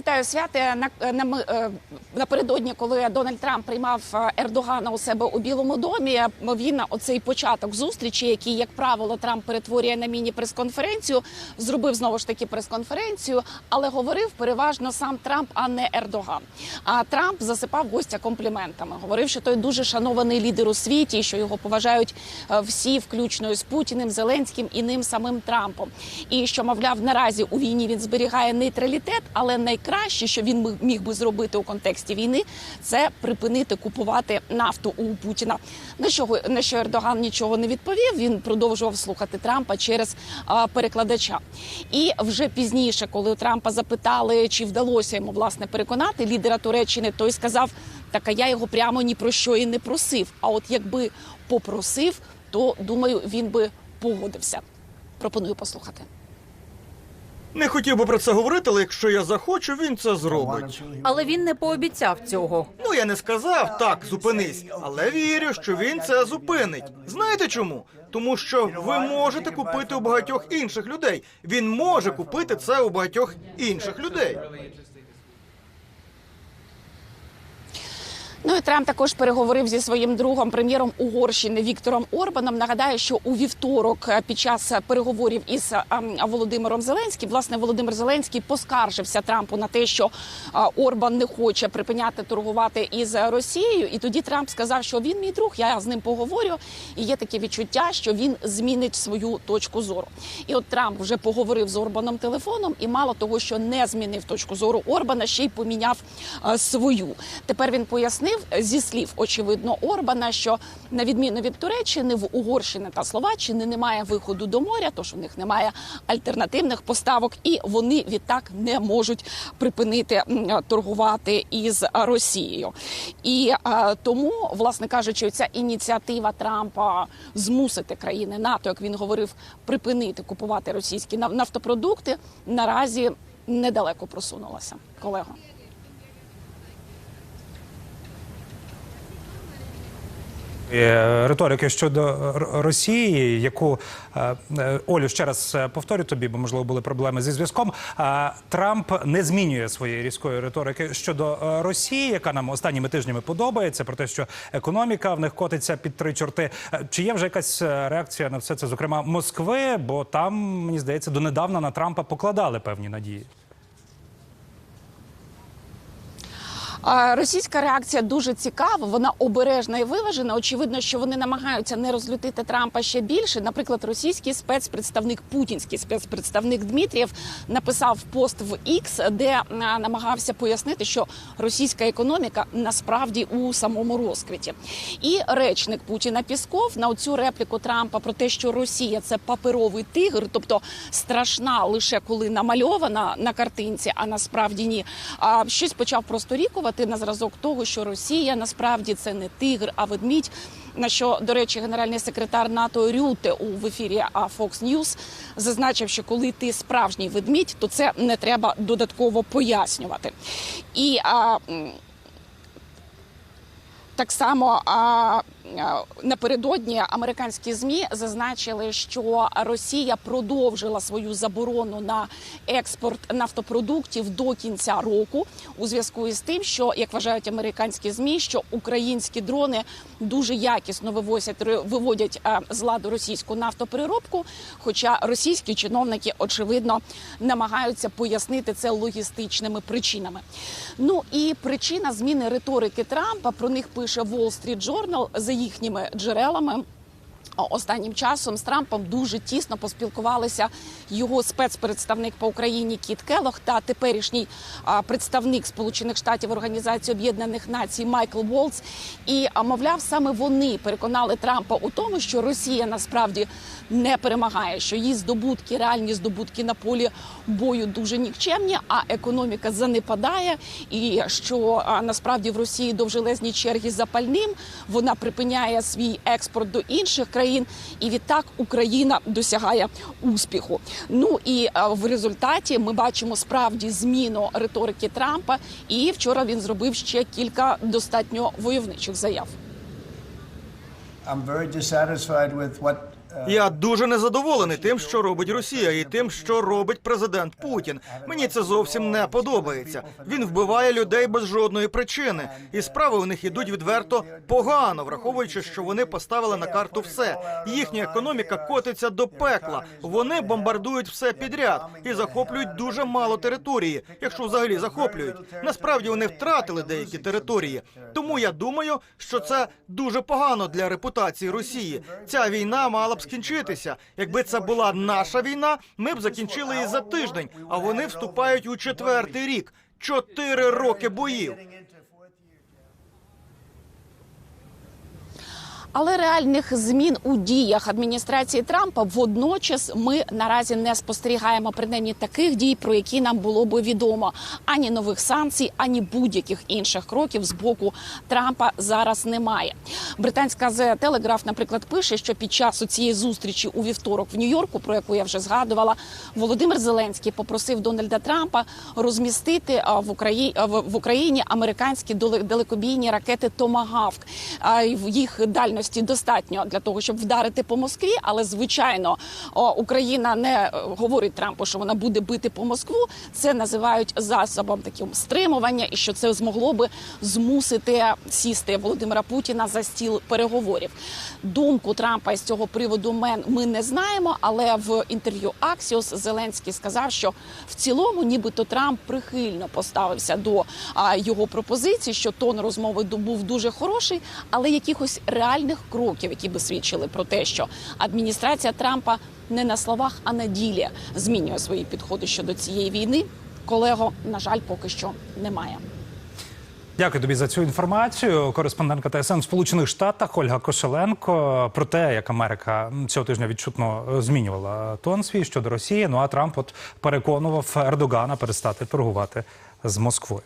Вітаю святе на, на, м- е, напередодні, коли Дональд Трамп приймав е, Ердогана у себе у Білому домі. е, Він оцей початок зустрічі, який, як правило, Трамп перетворює на міні-прес-конференцію, зробив знову ж таки прес-конференцію, але говорив переважно сам Трамп, а не Ердоган. А Трамп засипав гостя компліментами. Говорив, що той дуже шанований лідер у світі, що його поважають е, всі, включно з Путіним, Зеленським і ним самим Трампом. І що, мовляв, наразі у війні він зберігає нейтралітет, але найкраще, що він міг би зробити у контексті війни, це припинити купувати нафту у Путіна. На що на що Ердоган нічого не відповів. Він продовжував слухати Трампа через а, перекладача. І вже пізніше, коли у Трампа запитали, чи вдалося йому власне переконати лідера Туреччини, той сказав: так а я його прямо ні про що і не просив. А от якби попросив, то думаю, він би погодився. Пропоную послухати. Не хотів би про це говорити, але якщо я захочу, він це зробить. Але він не пообіцяв цього. Ну я не сказав так, зупинись, але вірю, що він це зупинить. Знаєте чому? Тому що ви можете купити у багатьох інших людей. Він може купити це у багатьох інших людей. Ну і Трамп також переговорив зі своїм другом, прем'єром Угорщини Віктором Орбаном. Нагадаю, що у вівторок е, під час переговорів із е, ем, Володимиром Зеленським, власне, Володимир Зеленський поскаржився Трампу на те, що е, Орбан не хоче припиняти торгувати із Росією. І тоді Трамп сказав, що він мій друг, я з ним поговорю. І є таке відчуття, що він змінить свою точку зору. І от Трамп вже поговорив з Орбаном телефоном, і мало того, що не змінив точку зору Орбана, ще й поміняв свою. Тепер він пояснив е, зі слів, очевидно, Орбана, що на відміну від Туреччини в Угорщини та Словаччини немає виходу до моря, тож у них немає альтернативних поставок, і вони відтак не можуть припинити торгувати із Росією. І е, тому, власне кажучи, ця ініціатива Трампа змусити країни НАТО, як він говорив, припинити купувати російські нафтопродукти, наразі недалеко просунулася, колего. Риторики щодо Росії, яку е, е, Олю ще раз е, повторю тобі, бо можливо були проблеми зі зв'язком. Е, Трамп не змінює своєї різкої риторики щодо е, Росії, яка нам останніми тижнями подобається, про те, що економіка в них котиться під три чорти. Е, Чи є вже якась е, реакція на все це, зокрема Москви? Бо там мені здається, донедавна на Трампа покладали певні надії. А Російська реакція дуже цікава, вона обережна і виважена. Очевидно, що вони намагаються не розлютити Трампа ще більше. Наприклад, російський спецпредставник, путінський спецпредставник Дмитрієв написав пост в X, де намагався пояснити, що російська економіка насправді у самому розквіті. І речник Путіна Пісков на цю репліку Трампа про те, що Росія це паперовий тигр, тобто страшна лише коли намальована на картинці, а насправді ні. Щось почав просторікувати на зразок того, що Росія насправді це не тигр, а ведмідь. На що, до речі, генеральний секретар НАТО Рюте у в ефірі Fox News зазначив, що коли ти справжній ведмідь, то це не треба додатково пояснювати. І а, так само а, напередодні американські змі зазначили, що Росія продовжила свою заборону на експорт нафтопродуктів до кінця року у зв'язку із тим, що як вважають американські змі, що українські дрони дуже якісно вивозять виводять з ладу російську нафтопереробку. Хоча російські чиновники очевидно намагаються пояснити це логістичними причинами. Ну і причина зміни риторики Трампа про них пише Wall Street Journal за їхніми джерелами. Останнім часом з Трампом дуже тісно поспілкувалися його спецпредставник по Україні Кіт Келох та теперішній представник Сполучених Штатів Організації Об'єднаних Націй Майкл Волц. І мовляв, саме вони переконали Трампа у тому, що Росія насправді не перемагає, що її здобутки, реальні здобутки на полі бою дуже нікчемні, а економіка занепадає, і що насправді в Росії довжелезні черги за пальним. Вона припиняє свій експорт до інших країн, і відтак Україна досягає успіху. Ну і в результаті ми бачимо справді зміну риторики Трампа. І вчора він зробив ще кілька достатньо войовничих заяв. I'm very dissatisfied with what Я дуже незадоволений тим, що робить Росія, і тим, що робить президент Путін. Мені це зовсім не подобається. Він вбиває людей без жодної причини, і справи у них ідуть відверто погано, враховуючи, що вони поставили на карту все. Їхня економіка котиться до пекла. Вони бомбардують все підряд і захоплюють дуже мало території, якщо взагалі захоплюють. Насправді вони втратили деякі території. Тому я думаю, що це дуже погано для репутації Росії. Ця війна мала б скінчитися. Якби це була наша війна, ми б закінчили її за тиждень. А вони вступають у четвертий рік. Чотири роки боїв. Але реальних змін у діях адміністрації Трампа водночас ми наразі не спостерігаємо принаймні таких дій, про які нам було би відомо. Ані нових санкцій, ані будь-яких інших кроків з боку Трампа зараз немає. Британська The Telegraph, наприклад, пише, що під час цієї зустрічі у вівторок в Нью-Йорку, про яку я вже згадувала, Володимир Зеленський попросив Дональда Трампа розмістити в Україні в Україні американські далекобійні ракети Томагавк. А, і їх достатньо для того, щоб вдарити по Москві. Але звичайно, Україна не е, говорить Трампу, що вона буде бити по Москву. Це називають засобом таким стримування, і що це змогло би змусити сісти Володимира Путіна за стіл переговорів. Думку Трампа з цього приводу ми не знаємо, але в інтерв'ю Axios Зеленський сказав, що в цілому, нібито Трамп прихильно поставився до його пропозицій, що тон розмови був дуже хороший, але якихось реальних кроків, які би свідчили про те, що адміністрація Трампа не на словах, а на ділі змінює свої підходи щодо цієї війни. Колего, на жаль, поки що немає. Дякую тобі за цю інформацію. Кореспондентка ТСН в Сполучених Штатах Ольга Кошеленко про те, як Америка цього тижня відчутно змінювала тон свій щодо Росії. Ну а Трамп от переконував Ердогана перестати торгувати з Москвою.